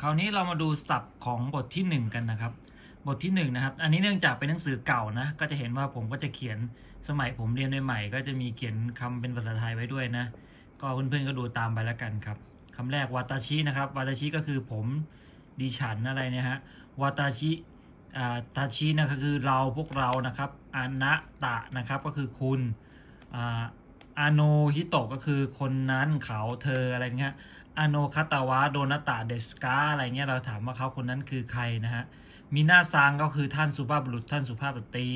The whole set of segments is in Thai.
คราวนี้เรามาดูศัพท์ของบทที่หนึ่งกันนะครับ บทที่หนึ่งนะครับ อันนี้เนื่องจากเป็นหนังสือเก่านะ ก็จะเห็นว่าผมก็จะเขียนสมัยผมเรียนใหม่ๆก็จะมีเขียนคำเป็นภาษาไทยไว้ด้วยนะ ก็เพื่อนๆก็ดูตามไปแล้วกันครับคำแรกวาตาชินะครับ วาตาชิก็คือผมดิฉันอะไรเนี่ยฮะ วาตาชิตาชินะก็คือเราพวกเรานะครับอานะตะนะครับก็คือคุณอาอาโนฮิโตะก็คือคนนั้นเขาเธออะไรเงี้ย อโนคาตาวะโดนตะเดสกาอะไรเงี้ยเราถามว่าเขาคนนั้นคือใครนะฮะมินาซังก็คือท่านสุภาพบุรุษท่านสุภาพสตรี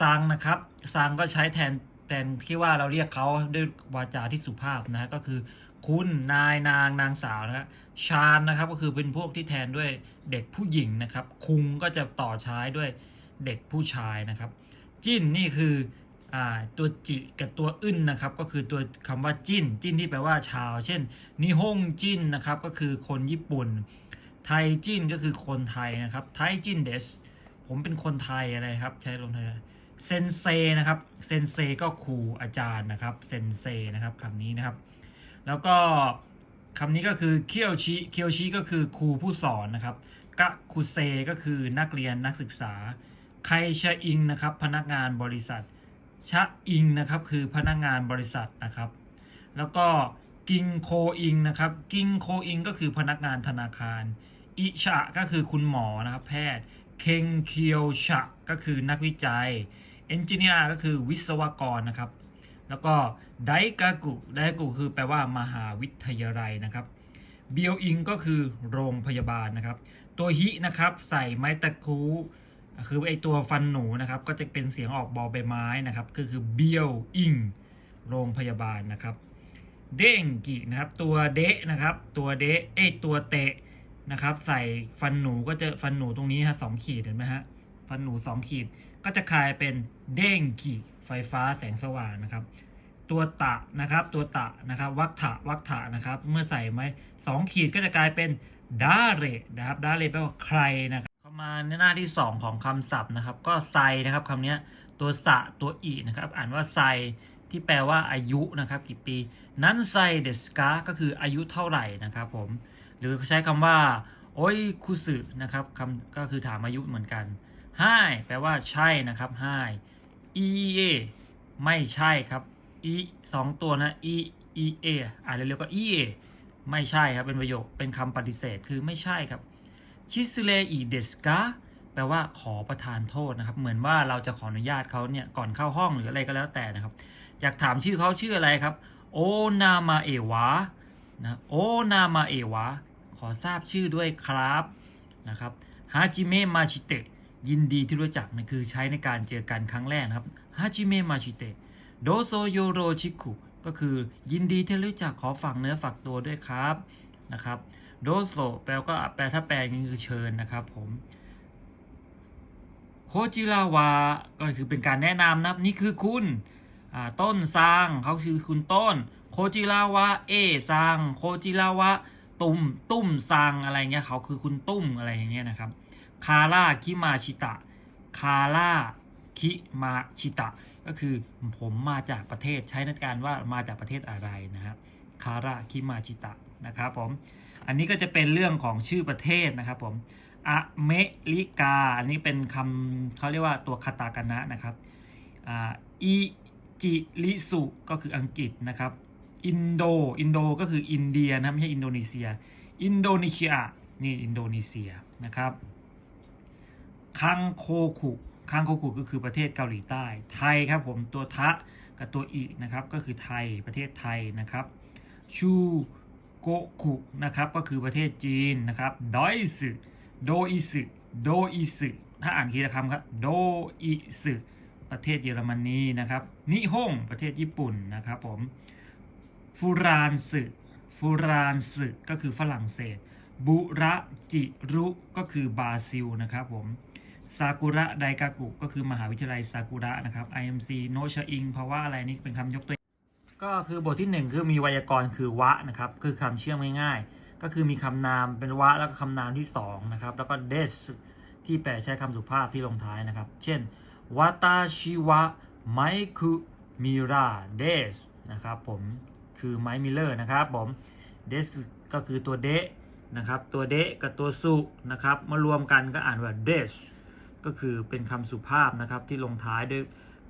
ซังนะครับซังก็ใช้แทนแทนที่ว่าเราเรียกเขาด้วยวาจาที่สุภาพนะฮะก็คือคุณนายนางนางสาวนะฮะชาญนะครับก็คือเป็นพวกที่แทนด้วยเด็กผู้หญิงนะครับ คุงก็จะต่อใช้ด้วยเด็กผู้ชายนะครับ จิ้นนี่คือ ตัวจิกับตัวอึนนะครับ ก็คือตัวคำว่าจิ้น จิ้นที่แปลว่าชาว เช่นนิฮงจิ้นนะครับ ก็คือคนญี่ปุ่น ไทยจิ้นก็คือคนไทยนะครับ ไทยจิ้นเดสผมเป็นคนไทยอะไรครับ ใช้ลงไทยเซนเซนะครับ เซนเซก็ครูอาจารย์นะครับ เซนเซนะครับคำนี้นะครับ แล้วก็คำนี้ก็คือเคียวชิ เคียวชิก็คือครูผู้สอนนะครับ กะคุเซก็คือนักเรียนนักศึกษา ไคชะอิงนะครับ พนักงานบริษัท ชะอิงนะครับคือพนักงานบริษัทนะครับ แล้วก็กิงโคอิงนะครับ กิงโคอิงก็คือพนักงานธนาคาร อิชะก็คือคุณหมอนะครับแพทย์ เคงเคียวชะก็คือนักวิจัย เอนจิเนียร์ก็คือวิศวกรนะครับ แล้วก็ไดกากุไดกากุคือแปลว่ามหาวิทยาลัยนะครับเบียวอิงก็คือโรงพยาบาลนะครับ ตัวฮินะครับใส่ไม้ตะคู คือไอตัวฟันหนูนะครับ ก็จะเป็นเสียงออกบอใบไม้นะครับ ก็คือเบียวอิงโรงพยาบาลนะครับ เด้งกินะครับ ตัวเดะนะครับ ตัวเดะเอตัวเตะนะครับ ใส่ฟันหนูก็จะฟันหนูตรงนี้ฮะสองขีดเห็นไหมฮะฟันหนูสองขีดก็จะกลายเป็นเด้งกิไฟฟ้าแสงสว่างนะครับ ตัวตะนะครับ ตัวตะนะครับ วัฏฐะวัฏฐะนะครับ เมื่อใส่ไม้สองขีดก็จะกลายเป็นดาเรนะครับดาเรแปลว่าใครนะครับ มาในหน้าที่ 2 ของคำศัพท์นะครับ ก็ไซนะครับคำนี้ตัวสะตัวอีนะครับ อ่านว่าไซที่แปลว่าอายุนะครับ กี่ปี นั้นไซเดสกาก็คืออายุเท่าไหร่นะครับผม หรือใช้คำว่า โอ้ยคุสึนะครับคำก็คือถามอายุเหมือนกันไฮแปลว่าใช่นะครับไฮอีเอไม่ใช่ครับอีสองตัวนะอีอีเออ่านเร็วๆก็อีเอไม่ใช่ครับเป็นประโยคเป็นคำปฏิเสธคือไม่ใช่ครับ ชิสเลอีเดสกาแปลว่าขอประทานโทษนะครับ เหมือนว่าเราจะขออนุญาตเขาเนี่ยก่อนเข้าห้องหรืออะไรก็แล้วแต่นะครับ อยากถามชื่อเขาชื่ออะไรครับ โอนามาเอวะนะโอนามาเอวะขอทราบชื่อด้วยครับนะครับฮาจิเมะมาชิเตะยินดีที่รู้จักนะคือใช้ในการเจอกันครั้งแรกนะครับฮาจิเมะมาชิเตะโดโซโยโรชิคุก็คือยินดีที่รู้จักขอฝากเนื้อฝากตัวด้วยครับนะครับ โดโซแปลก็แปลถ้าแปลนี่คือเชิญนะครับผมโคจิราวะก็คือเป็นการแนะนำนะครับนี่คือคุณต้นซังเขาคือคุณต้น โคจิราวะเอซังโคจิราวะตุ้มตุ้มซังอะไรเงี้ยเขาคือคุณตุ้มอะไรอย่างเงี้ยนะครับคาร่าคิมาชิตะคาร่าคิมาชิตะก็คือผมมาจากประเทศใช้ในการว่ามาจากประเทศอะไรนะครับคาร่าคิมาชิตะนะครับผม อันนี้ก็จะเป็นเรื่องของชื่อประเทศนะครับผมอเมริกา อันนี้เป็นคำเขาเรียกว่าตัวคาตากานะนะครับอ่าอิจิริสุก็คืออังกฤษนะครับ อินโด อินโดก็คืออินเดียนะไม่ใช่อินโดนีเซีย อินโดนีเซีย นี่อินโดนีเซียนะครับคังโคคุคังโคคุก็คือประเทศเกาหลีใต้ ไทยครับผม ตัวทะกับตัวอินะครับ ก็คือไทย ประเทศไทยนะครับ ชู โกคุนะครับก็คือประเทศจีนนะครับดอยสึโดอิสึโดอิสึถ้าอ่านทีละคำครับโดอิสึประเทศเยอรมนีนะครับนิฮงประเทศญี่ปุ่นนะครับผมฟูรานสึฟูรานสึก็คือฝรั่งเศส บุระจิรุก็คือบราซิลนะครับผมซากุระไดกากุก็คือมหาวิทยาลัยซากุระนะครับ IMC โนชอิง เพราะว่าอะไรนี่เป็นคำยกตัว ก็คือบทที่หนึ่งคือมีไวยากรณ์คือวะนะครับ คือคำเชื่อมง่ายๆ ก็คือมีคำนามเป็นวะแล้วก็คำนามที่สองนะครับ แล้วก็เดสที่แปลใช้คำสุภาพที่ลงท้ายนะครับ เช่นวาตาชิวะไมคุมิราเดสนะครับผมคือไมมิเลอร์นะครับผมเดสก็คือตัวเดะนะครับ ตัวเดะกับตัวสุนะครับมารวมกันก็อ่านว่า des ก็คือเป็นคำสุภาพนะครับที่ลงท้ายด้วย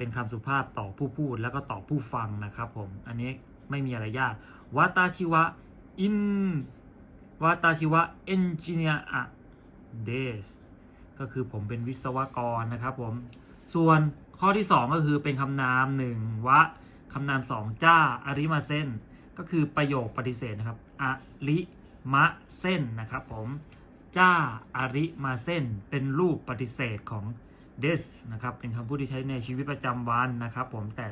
เป็นคำสุภาพต่อผู้พูดแล้วก็ต่อผู้ฟังนะครับผม อันนี้ไม่มีอะไรยากวาตาชิวะอินวาตาชิวะเอนจิเนียอะเดสก็คือผมเป็นวิศวกรนะครับผม ส่วนข้อที่ 2 ก็คือเป็นคำนามหนึ่งวะคำนามสองจ้าอาริมาเส้นก็คือประโยคปฏิเสธนะครับอาริมะเส้นนะครับผมจ้าอาริมาเส้นเป็นรูปปฏิเสธของ this นะครับเป็นคำพูดที่ใช้ในชีวิตประจำวันนะครับผมแต่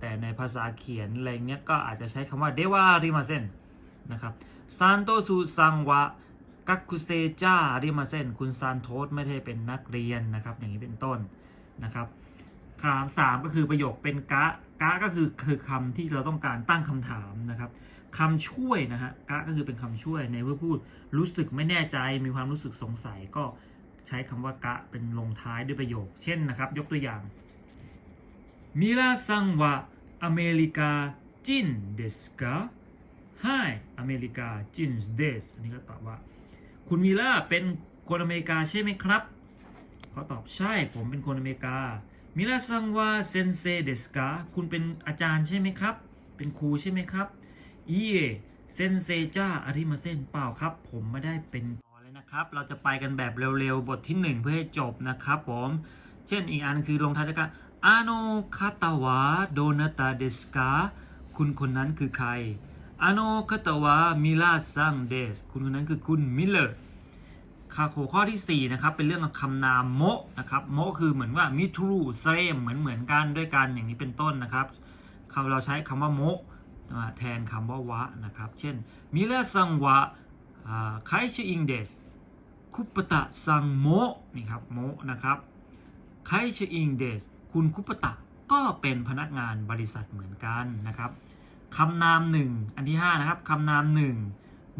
แต่ในภาษาเขียนอะไรเงี้ยก็อาจจะใช้คำว่าเดวาริมาเส้นนะครับซานโตสุซังวะกักคุเซจ้าริมาเส้นคุณซานโทสไม่ได้เป็นนักเรียนนะครับอย่างนี้เป็นต้นนะครับคำถามสามก็คือประโยคเป็นกะกะก็คือคือคำที่เราต้องการตั้งคำถามนะครับคำช่วยนะฮะกะก็คือเป็นคำช่วยในเมื่อพูดรู้สึกไม่แน่ใจมีความรู้สึกสงสัยก็ ใช้คำว่ากะเป็นลงท้ายด้วยประโยค เช่นนะครับ ยกตัวอย่างมิราซังวะอเมริกาจินเดสกาไฮอเมริกาจินเดสอันนี้ก็ตอบว่า คุณมิลาเป็นคนอเมริกาใช่ไหมครับเขาตอบใช่ผมเป็นคนอเมริกามิราซังวะเซนเซเดสกาคุณเป็นอาจารย์ใช่ไหมครับ เป็นครูใช่ไหมครับอีเอเซนเซจ้าอาริมาเซนเปล่าครับ ผมไม่ได้เป็น นะครับ เราจะไปกันแบบเร็วๆ บทที่ 1 เพื่อให้จบนะครับผม เช่นอีกอันคือลงท้ายด้วยกันอาโนคาตาวะโดนาตาเดสกาคุณคนนั้นคือใครอาโนคาตาวะมิลาซังเดสคุณคนนั้นคือคุณมิลเลอร์คาโคข้อที่ 4 นะครับ เป็นเรื่องคำนามโมะนะครับโมะคือเหมือนว่ามิทรูเซมเหมือนเหมือนกันด้วยกันอย่างนี้เป็นต้นนะครับคำเราใช้คำว่าโมะแทนคำว่าวะนะครับ เช่นมิเลซังวะไคชิอิงเดส คุปตะซังโมะนี่ครับโมะนะครับไคชิอิงเดสคุณคุปตะก็เป็นพนักงานบริษัทเหมือนกันนะครับคำนามหนึ่งอันที่ 5 นะครับคำนามหนึ่ง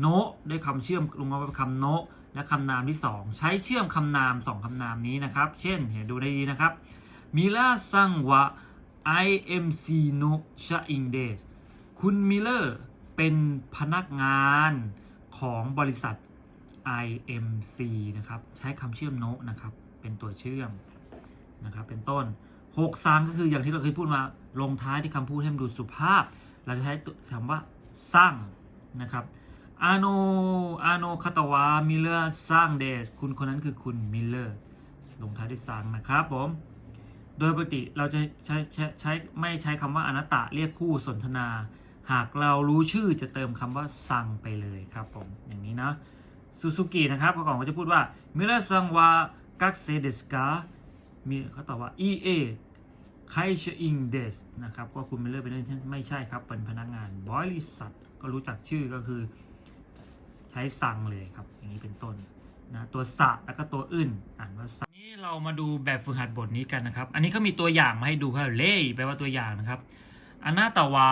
โนด้วยคำเชื่อมลงมาเป็นคำโนและคำนามที่ 2 ใช้เชื่อมคำนาม 2คำนามนี้นะครับ เช่นเห็นดูได้ดีนะครับมิลาซังวะ IMC no Shaing Days คุณมิลเลอร์เป็นพนักงานของบริษัท IMC นะครับ ใช้คำเชื่อมโนะนะครับ เป็นตัวเชื่อมนะครับ เป็นต้น6ซังก็คืออย่างที่เราเคยพูดมาลงท้ายที่คำพูดให้มันดูสุภาพ เราจะใช้คำว่าสร้างนะครับอาโนอาโนคาตาวะมิเลอร์สร้างเดสคุณคนนั้นคือคุณมิเลอร์ลงท้ายด้วยซังนะครับผมโดยปกติเราจะใช้ใช้ใช้ไม่ใช้คำว่าอนัตตะเรียกคู่สนทนา หากเรารู้ชื่อจะเติมคำว่าซังไปเลยครับผมอย่างนี้นะ ซูซูกินะครับเขาก่อนเขาจะพูดว่ามิลซังวากักเซเดสกามีเขาตอบว่า EA ไคเชอิงเดสนะครับก็คุณมิเลอร์เป็นไม่ใช่ครับ เป็นพนักงานบริษัทก็รู้จักชื่อก็คือ ใช้สั่งเลยครับ อย่างนี้เป็นต้นนะตัวสะแล้วก็ตัวอื่นอ่านว่าสะนี้เรามาดูแบบฝึกหัดบทนี้กันนะครับ อันนี้เขามีตัวอย่างมาให้ดูครับเล่แปลว่าตัวอย่างนะครับอนาตาวะ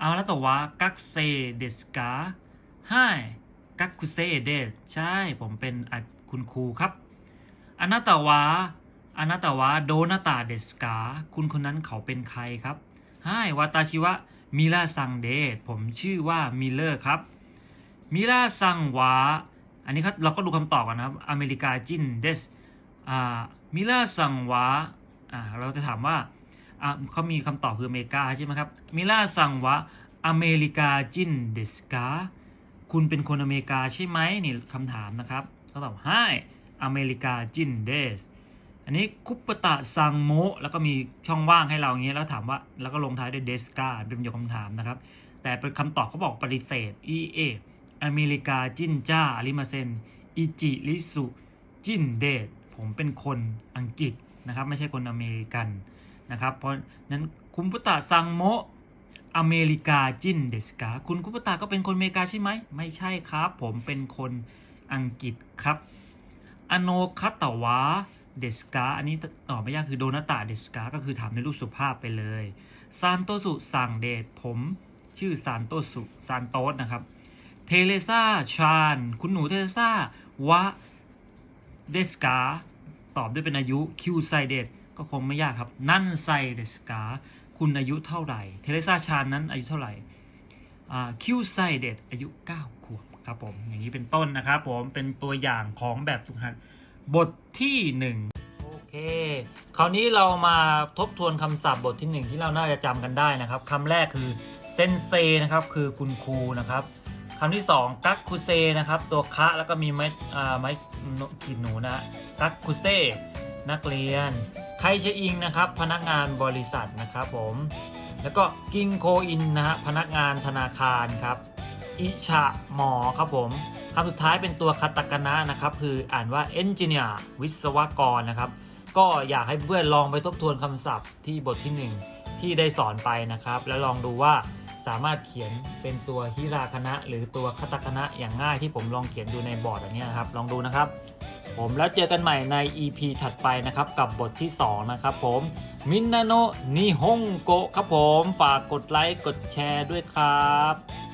อานาตาวะกักเซเดสกาไฮ กักคุเซเดสใช่ผมเป็นคุณครูครับอนาตาวะอนาตาวะโดนาตาเดสกาคุณคนนั้นเขาเป็นใครครับไฮวาตาชิวะมิราซังเดสผมชื่อว่ามิเลอร์ครับมิราซังวะอันนี้ครับเราก็ดูคำตอบกันนะครับ อเมริกาจินเดสอ่ามิราซังวะอ่าเราจะถามว่าอ่าเขามีคำตอบคืออเมริกาใช่ไหมครับมิราซังวะอเมริกาจินเดสกา คุณเป็นคนอเมริกาใช่ไหมนี่คำถามนะครับเขาตอบให้อเมริกาจินเดสอันนี้คุปตะซังโมแล้วก็มีช่องว่างให้เราอย่างเงี้ยแล้วถามว่าแล้วก็ลงท้ายด้วยเดสกาเป็นประโยคคำถามนะครับ แต่เป็นคำตอบเขาบอกปฏิเสธ EA อเมริกาจินจ้าอาริมาเซนอิจิริสุจินเดดผมเป็นคนอังกฤษนะครับ ไม่ใช่คนอเมริกันนะครับ เพราะนั้นคุณพุตตะซังโม อเมริกาจินเดสกาคุณคุปตะก็เป็นคนอเมริกาใช่ไหม ไม่ใช่ครับ ผมเป็นคนอังกฤษครับ อโนคัตวะเดสกาอันนี้ตอบไม่ยากคือโดนาตาเดสกาก็คือถามในรูปสุภาพไปเลยซานโตสุสั่งเดชผมชื่อซานโตสุซานโตสนะครับ เทเลซาชาน คุณหนูเทเลซาวะเดสกาตอบด้วยเป็นอายุคิวไซเดตก็คงไม่ยากครับ นั่นไซเดสกา คุณอายุเท่าไหร่ เทเลซาชานนั้นอายุเท่าไหร่คิวไซเดตอายุ 9 ขวบครับผมอย่างนี้เป็นต้นนะครับผมเป็นตัวอย่างของแบบฝึกหัดบทที่หนึ่งโอเค คราวนี้เรามาทบทวนคำศัพท์บทที่หนึ่งที่เราน่าจะจำกันได้นะครับคำแรกคือเซนเซนะครับคือคุณครูนะครับคำที่สองกักคุเซนะครับตัวคะแล้วก็มีไม้ไม้ขีดหนูนะกักคุเซนักเรียน ไคเชอิงนะครับพนักงานบริษัทนะครับผม แล้วก็กิงโคอินนะฮะพนักงานธนาคารครับอิชะหมอครับผมคำสุดท้ายเป็นตัวคาตาคานะนะครับคืออ่านว่าเอนจิเนียร์วิศวกรนะครับ ก็อยากให้เพื่อนลองไปทบทวนคำศัพท์ที่บทที่ 1 ที่ได้สอนไปนะครับ แล้วลองดูว่า สามารถเขียนเป็นตัวฮิราคณะ หรือตัวคาตาคณะอย่างง่ายที่ผมลองเขียนดูในบอร์ดอันนี้นครับ ลองดูนะครับ ผมแล้วเจอกันใหม่ใน EP ถัดไปนะครับ กับบทที่ 2 นะครับผมมินนาโนนิฮงโกครับผม ฝากกดไลค์กดแชร์ด้วยครับ